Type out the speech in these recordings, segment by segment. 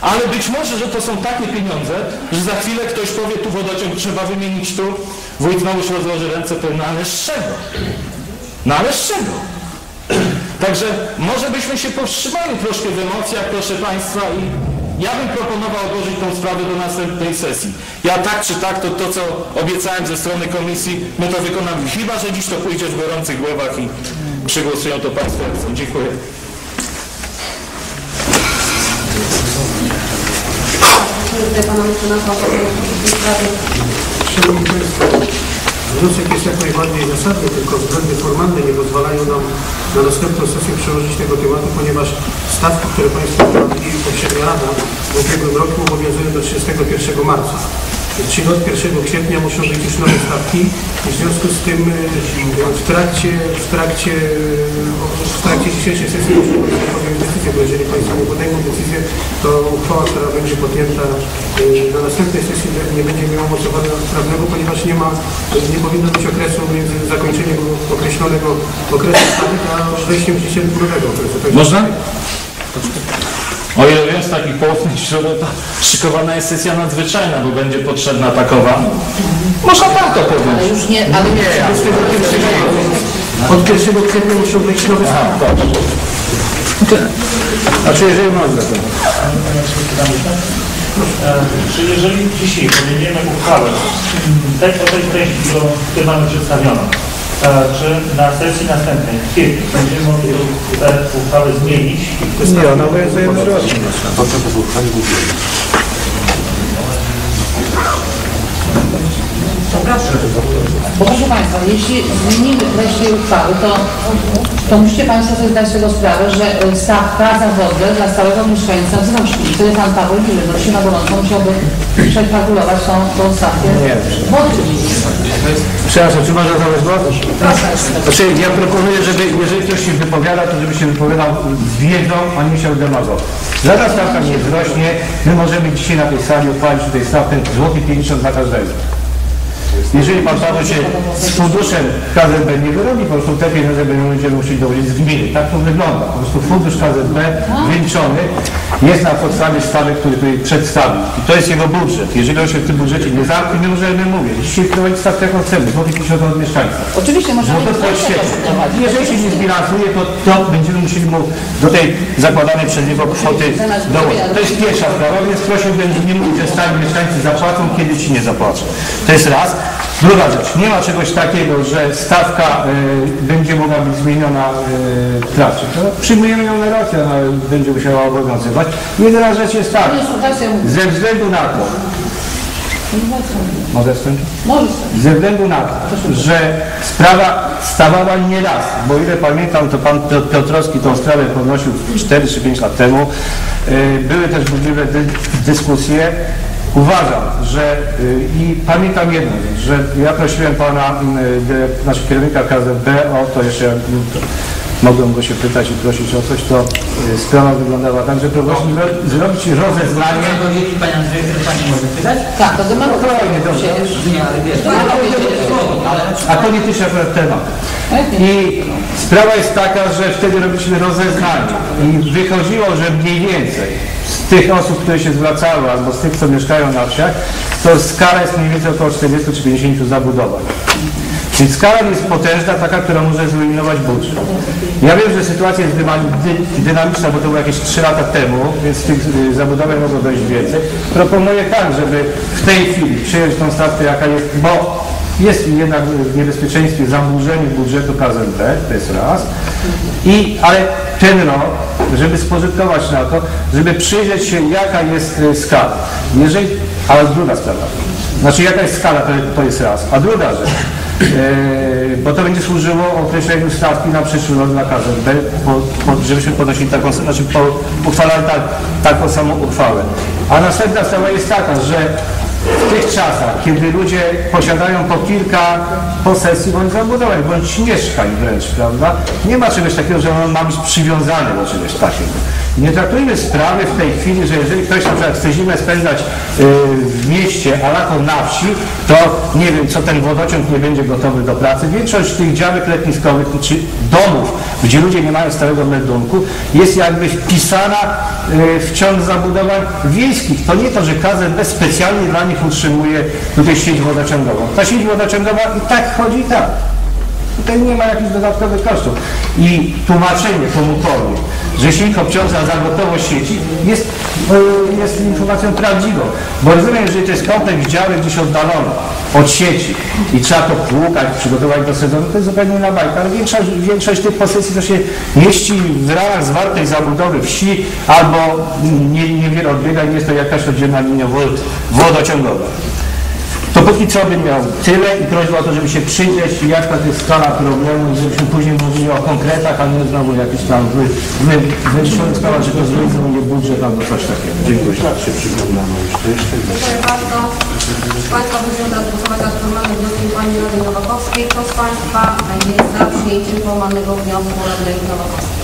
Ale być może, że to są takie pieniądze, że za chwilę ktoś powie, tu wodociąg trzeba wymienić tu, wójt już rozłoży ręce, no ale z czego? No ale z czego? Także może byśmy się powstrzymali troszkę w emocjach, proszę Państwa, i ja bym proponował odłożyć tą sprawę do następnej sesji. Ja tak czy tak, to to, co obiecałem ze strony komisji, my to wykonamy. Chyba, że dziś to pójdzie w gorących głowach i przygłosują to Państwo. Dziękuję. Szanowni Państwo, wniosek jest jak najbardziej zasadny, tylko względy formalne nie pozwalają nam na następną sesję przełożyć tego tematu, ponieważ stawki, które Państwo wprowadzili poprzednia Rada w ubiegłym roku obowiązują do 31 marca. Czyli od 1 kwietnia muszą być już nowe stawki i w związku z tym e, w trakcie, w trakcie, w trakcie dzisiejszej sesji muszą podjąć decyzję, bo jeżeli Państwo nie podejmą decyzję, to uchwała, która będzie podjęta e, na następnej sesji nie będzie miała mocowania prawnego, ponieważ nie ma, nie powinno być okresu między zakończeniem określonego okresu stawek a wejściem w życie nowego okresu. Można? O ile wiem, z takich źródeł to szykowana jest sesja nadzwyczajna, bo będzie potrzebna takowa. Można tak to Ale powiedzieć. już nie, ale nie. Od 1 kwietnia muszą wejść nowe stawki. A, dobrze. Znaczy, jeżeli można, to. Czy jeżeli dzisiaj podejmiemy uchwałę tej, o tej treści, którą tutaj mamy przedstawioną, czy na sesji następnej, w kwietniu, będziemy mogli tę uchwałę zmienić? Nie, ona obowiązuje na rok. Bo proszę Państwa, jeśli zmienimy treść tej uchwały, to, to musicie Państwo sobie zdać z tego sprawę, że e, stawka za wodę dla stałego mieszkańca wzrośnie. I wtedy Pan Paweł Miller wróci na gorąco, musiałby przekalkulować tą, tą stawkę wody. Przepraszam, czy można zabrać głos? Znaczy, ja proponuję, żeby jeżeli ktoś się wypowiada, to żeby się wypowiadał z wiedzą, a nie musiał demagog. Żadna stawka nie wzrośnie, my możemy dzisiaj na tej sali uchwalić tutaj stawkę złoty 50 dla każdego. Jeżeli pan Paweł się z funduszem KZB nie wyrobi, po prostu te pieniądze będziemy musieli dołożyć z gminy. Tak to wygląda. Po prostu fundusz KZB wyliczony jest na podstawie stawek, które tutaj przedstawił. I to jest jego budżet. Jeżeli on się w tym budżecie nie zamknie, my możemy mówić. Dzisiaj wprowadzić stawkę jaką chcemy, złoty 50 od mieszkańca. Oczywiście można No to to. Jeżeli się nie zbilansuje, to, to będziemy musieli mu do tej zakładanej przez niego kwoty dołożyć. To jest pierwsza sprawa, więc prosiłbym, nie mówić, że stali mieszkańcy zapłacą, kiedy ci nie zapłacą. To jest raz. Druga rzecz, nie ma czegoś takiego, że stawka y, będzie mogła być zmieniona y, w trakcie. To przyjmujemy ją na rok, ona będzie musiała obowiązywać. Jedyna rzecz jest tak, ze względu na to, mogę skończyć? Ze względu na to, że sprawa stawała nie raz, bo ile pamiętam, to pan Piotr Piotrowski tą sprawę podnosił 4 czy 5 lat temu. Y, Były też burzliwe dy, dyskusje. Uważam, że y, i pamiętam jedną rzecz, że ja prosiłem pana, y, znaczy kierownika KZB o to jeszcze jak mogłem go się pytać i prosić o coś, to y, sprawa wyglądała tak, że próbowaliśmy zro- zrobić rozeznanie Jeśli Pani Andrzej, Pani może pytać? Tak, to demagog. Spokojnie, dobrze. Nie, ale wiesz, a akurat temat. I sprawa jest taka, że wtedy robiliśmy rozeznanie i wychodziło, że mniej więcej z tych osób, które się zwracały, albo z tych, co mieszkają na wsiach, to skala jest mniej więcej około 40 czy 50 zabudowań. Czyli skala jest potężna, taka, która może zrujnować budżet. Ja wiem, że sytuacja jest dynamiczna, bo to było jakieś 3 lata temu, więc tych y, zabudowań mogło dojść więcej. Proponuję tak, żeby w tej chwili przyjąć tą stawkę, jaka jest, bo jest jednak w niebezpieczeństwie zaburzenie budżetu KZB, to jest raz. I, ale ten rok, żeby spożytkować na to, żeby przyjrzeć się, jaka jest y, skala. Jeżeli, ale druga sprawa. Znaczy, jaka jest skala, to, to jest raz. A druga rzecz, e, bo to będzie służyło określeniu stawki na przyszły rok dla KZB, po, po, żebyśmy podnosili taką, znaczy po, uchwalali tak, taką samą uchwałę. A następna sprawa jest taka, że w tych czasach, kiedy ludzie posiadają po kilka posesji bądź zabudowań, bądź mieszkań wręcz, prawda? Nie ma czegoś takiego, że on ma być przywiązany do czegoś takiego. Nie traktujmy sprawy w tej chwili, że jeżeli ktoś na przykład chce zimę spędzać y, w mieście, a lato na wsi, to nie wiem, co ten wodociąg nie będzie gotowy do pracy. Większość tych działek letniskowych czy domów, gdzie ludzie nie mają stałego meldunku, jest jakby wpisana y, w ciąg zabudowań wiejskich. To nie to, że KZB specjalnie dla nich utrzymuje tutaj sieć wodociągową. Ta sieć wodociągowa i tak chodzi i tak. Tutaj nie ma jakichś dodatkowych kosztów. I tłumaczenie komukolwiek, że ich obciąża za gotowość sieci, jest, e, jest informacją prawdziwą. Bo rozumiem, jeżeli to jest kompleks działek gdzieś oddalony od sieci i trzeba to płukać, przygotować do sezonu, to jest zupełnie inna bajka. Ale większość, większość tych posesji to się mieści w ramach zwartej zabudowy wsi albo nie, niewiele odbiega i jest to jakaś oddzielna linia wod- wodociągowa. To póki co bym miał tyle i prośba o to, żeby się przyjrzeć, jaka to jest skala problemu żebyśmy później mówili o konkretach, a nie znowu jakiś tam wy, wy, sprawach, że to zrealizowuje budżet albo coś takiego. Dziękuję. Dziękuję bardzo. Państwa będziemy teraz głosować nad formalnym wnioskiem Pani Rady Nowakowskiej. Kto z Państwa jest za przyjęciem formalnego wniosku Rady Nowakowskiej?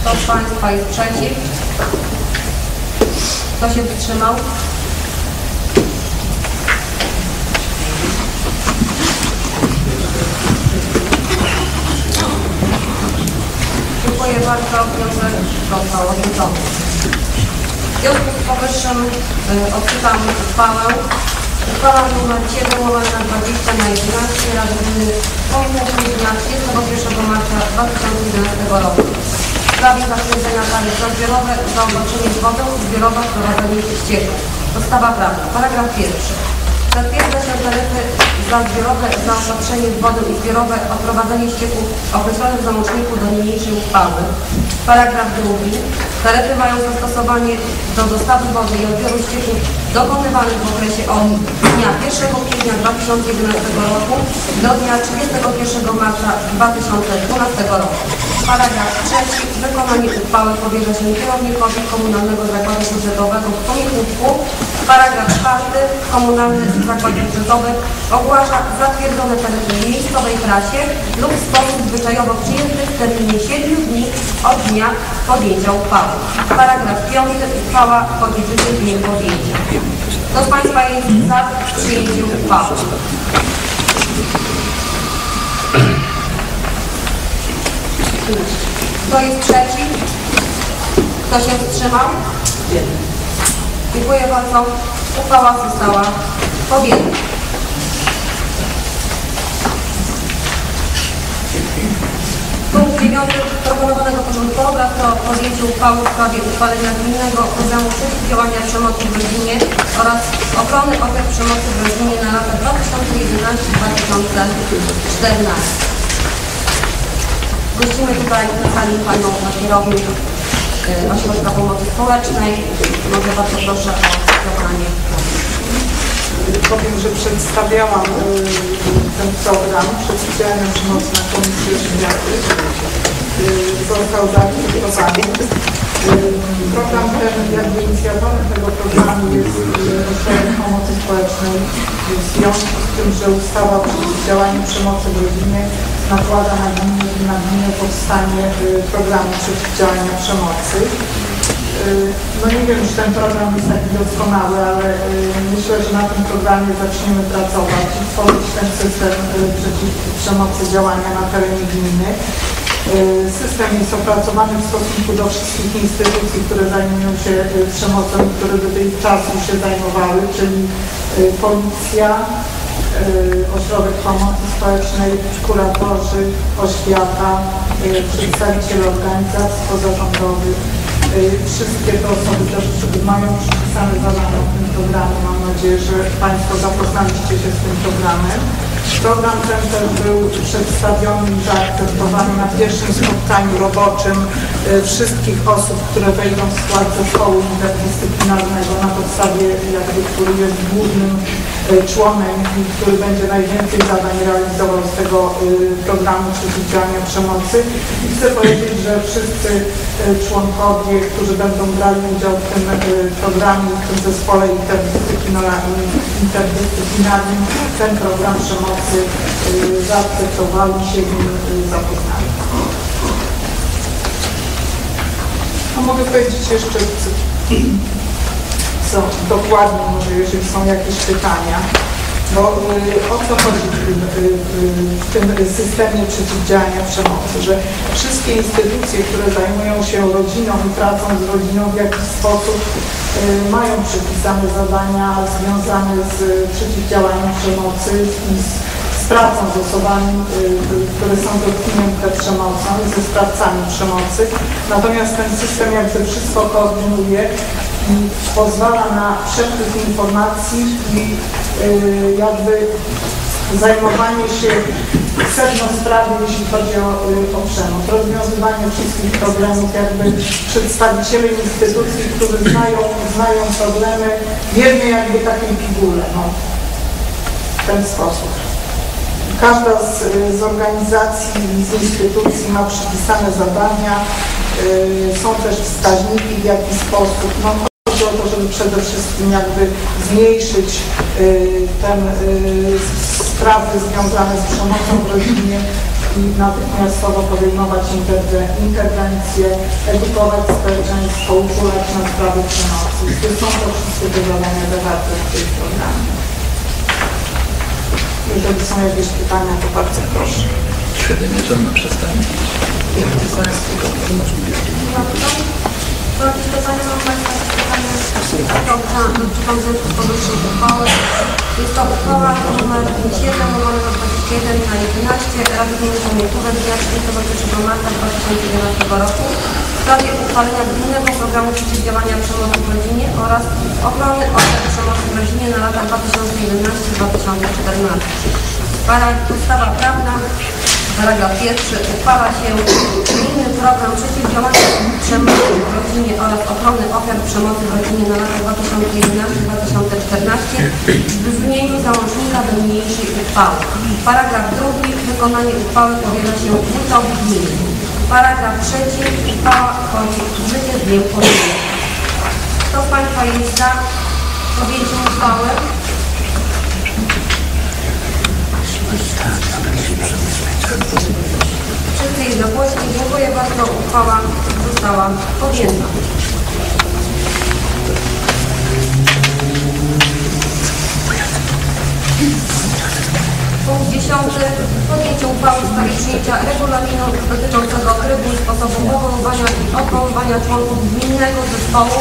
Kto z Państwa jest przeciw? Kto się wstrzymał? Dziękuję bardzo. Wniosek został odrzucony. W związku z powyższym y, odczytam uchwałę. Uchwała nr 7 łamana 20 na 11 Rady Gminy Pomiędzy dnia 31 marca 2011 roku. W sprawie zatwierdzenia za zbiorowe zaopatrzenie w wodę i zbiorowe wprowadzenie ścieków. Podstawa prawna. Paragraf pierwszy. Zatwierdza się taryfy za zbiorowe zaopatrzenie w wodę i zbiorowe odprowadzenie ścieków określone w załączniku do niniejszej uchwały. Paragraf drugi. Taryfy mają zastosowanie do dostawy wody i odbioru ścieków dokonywanych w okresie od dnia 1 kwietnia 2011 roku do dnia 31 marca 2012 roku. Paragraf trzeci. Wykonanie uchwały powierza się kierownikowi Komunalnego Zakładu Budżetowego w Poniekówku. Paragraf czwarty. Komunalny Zakład Budżetowy ogłasza zatwierdzone taryfy w miejscowej prasie lub w sposób zwyczajowo przyjęty w terminie 7 dni od dnia podjęcia uchwały. Paragraf piąty. Uchwała wchodzi w życie w dniu podjęcia. Kto z Państwa jest za przyjęciem uchwały? Kto jest przeciw? Kto się wstrzymał? Dziękuję bardzo. Uchwała została podjęta. Punkt dziewiąty proponowanego porządku obrad to podjęcie uchwały w sprawie uchwalenia gminnego programu przeciwdziałania przemocy w rodzinie oraz ochrony ofiar przemocy w rodzinie na lata 2011-2014. Gościmy tutaj na sali panią kierownik y, Ośrodka Pomocy Społecznej. Może bardzo proszę o zabranie. Powiem, że przedstawiałam y, ten program przeciwdziałania przemocy na Komisji Oświaty. Y, Został zaakceptowany. Program ten, jakby inicjatorem tego programu jest Ośrodek Pomocy Społecznej. W związku z tym, że ustawa o przeciwdziałaniu przemocy w rodzinie nakłada na gminę, na gminę powstanie y, programu przeciwdziałania przemocy. Y, No nie wiem, czy ten program jest taki doskonały, ale y, myślę, że na tym programie zaczniemy pracować i tworzyć ten system przeciw przemocy działania na terenie gminy. System jest opracowany w stosunku do wszystkich instytucji, które zajmują się przemocą, które do tej czasu się zajmowały, czyli policja, Ośrodek Pomocy Społecznej, kuratorzy, oświata, y, przedstawiciele organizacji pozarządowych. Y, Wszystkie te osoby też mają przypisane zadania w tym programie. Mam nadzieję, że Państwo zapoznaliście się z tym programem. Program ten też był przedstawiony i zaakceptowany na pierwszym spotkaniu roboczym y, wszystkich osób, które wejdą w skład zespołu interdyscyplinarnego, na podstawie jakby, który jest głównym członem, i który będzie najwięcej zadań realizował z tego y, programu przeciwdziałania przemocy. I chcę powiedzieć, że wszyscy y, członkowie, którzy będą brali udział w tym y, programie, w tym zespole interdyscyplinarnym, ten program przemocy y, zaakceptowali się i y, zapoznali. A mogę powiedzieć jeszcze co, dokładnie, może jeżeli są jakieś pytania, bo y, o co chodzi w tym, y, y, w tym systemie przeciwdziałania przemocy, że wszystkie instytucje, które zajmują się rodziną i pracą z rodziną w jakiś sposób y, mają przypisane zadania związane z przeciwdziałaniem przemocy i z, z pracą z osobami, y, które są dotknięte przemocą i ze sprawcami przemocy. Natomiast ten system jakby wszystko koordynuje pozwala na przepływ informacji i y, jakby zajmowanie się sedno sprawy, jeśli chodzi o, y, o przemoc, rozwiązywanie wszystkich problemów, jakby przedstawiciele instytucji, którzy znają, znają problemy w jakby takiej pigułce, no, w ten sposób. Każda z, z organizacji i z instytucji ma przypisane zadania, y, są też wskaźniki w jaki sposób. No, chodzi o to, żeby przede wszystkim jakby zmniejszyć y, ten y, sprawy związane z przemocą w rodzinie i natychmiastowo podejmować interwe- interwencje, edukować społeczeństwo, uczulać na sprawy przemocy. To są to wszystkie te zadania zawarte w tym programie. Jeżeli są jakieś pytania, to bardzo proszę. To jakieś pytanie mam Państwa Jest to uchwała nr 7 numer 21 na 11 Rady Gminy Chomiekowe z dnia 31 marca 2011 roku w sprawie uchwalenia gminnego programu przeciwdziałania przemocy w rodzinie oraz ochrony ofiar przemocy w rodzinie na lata 2011-2014. Para- Podstawa prawna Paragraf pierwszy. Uchwala się gminny program przeciwdziałania przemocy w rodzinie oraz ochrony ofiar przemocy w rodzinie na lata 2011-2014 w brzmieniu załącznika do niniejszej uchwały. Paragraf drugi. Wykonanie uchwały powierza się wójtowi gminy. Paragraf trzeci. Uchwała wchodzi w życie z dniem podjęcia. Kto z Państwa jest za podjęciem uchwały? Jednogłośnie. Dziękuję bardzo. Uchwała została podjęta. Punkt dziesiąty. Podjęcie uchwały w sprawie przyjęcia regulaminu dotyczącego trybu i sposobu powoływania i odwoływania członków gminnego zespołu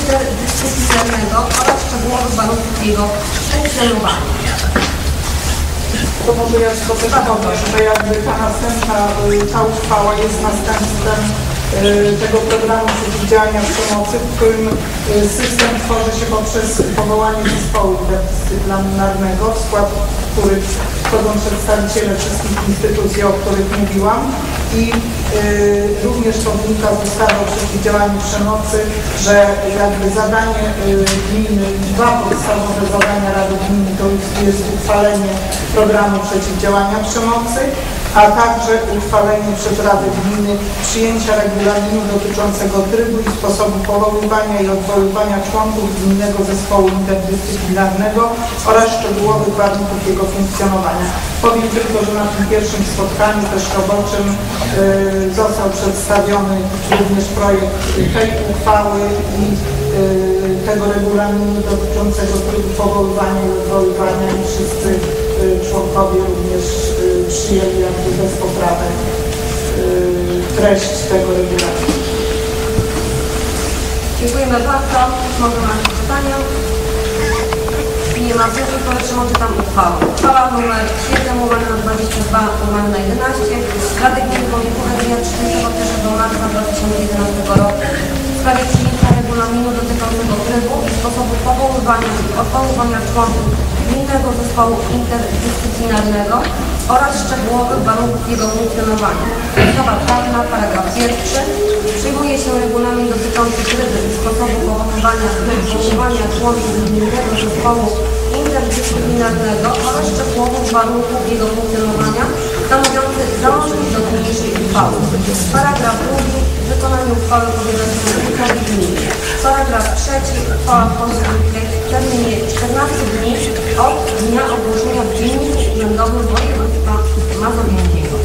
interdyscyplinarnego oraz szczegółowych warunków jego funkcjonowania. To może ja dodam, że jakby ta następna, y, ta uchwała jest następstwem tego programu przeciwdziałania przemocy, w którym y, system tworzy się poprzez powołanie zespołu interdyscyplinarnego, w skład których wchodzą przedstawiciele wszystkich instytucji, o których mówiłam. I y, również to wynika z ustawy o przeciwdziałaniu przemocy, że jakby zadanie y, gminy, dwa podstawowe zadania Rady Gminy to jest uchwalenie programu przeciwdziałania przemocy, a także uchwalenie przez Radę Gminy przyjęcia regulaminu dotyczącego trybu i sposobu powoływania i odwoływania członków Gminnego Zespołu Interdyscyplinarnego oraz szczegółowych warunków jego funkcjonowania. Powiem tylko, że na tym pierwszym spotkaniu też roboczym y, został przedstawiony również projekt tej uchwały i tego regulaminu dotyczącego powoływania i odwoływania i wszyscy y, członkowie również y, przyjęli jakby bez poprawek y, treść tego regulaminu. Dziękujemy bardzo. Mogę mam pytania? Nie ma wniosków, proszę odczytam uchwałę. Uchwała nr 7, umawiana 22, umawiana 11 Rady Gminy Województwa dnia 31 marca 2011 roku w sprawie sposobu powoływania i odwoływania członków Gminnego Zespołu Interdyscyplinarnego oraz szczegółowych warunków jego funkcjonowania. Ustawa prawna, paragraf pierwszy. Przyjmuje się regulamin dotyczący trybu i sposobu powoływania powoływania członków gminnego zespołu interdyscyplinarnego oraz szczegółowych warunków jego funkcjonowania stanowiący załącznik do niniejszej uchwały. Paragraf drugi. Wykonanie uchwały powierza się wójtowi gminy. Paragraf trzeci. Uchwała wchodzi w terminie 14 dni od dnia ogłoszenia w Dzienniku Urzędowym Województwa Mazowieckiego.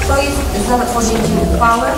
Kto jest za podjęciem uchwały?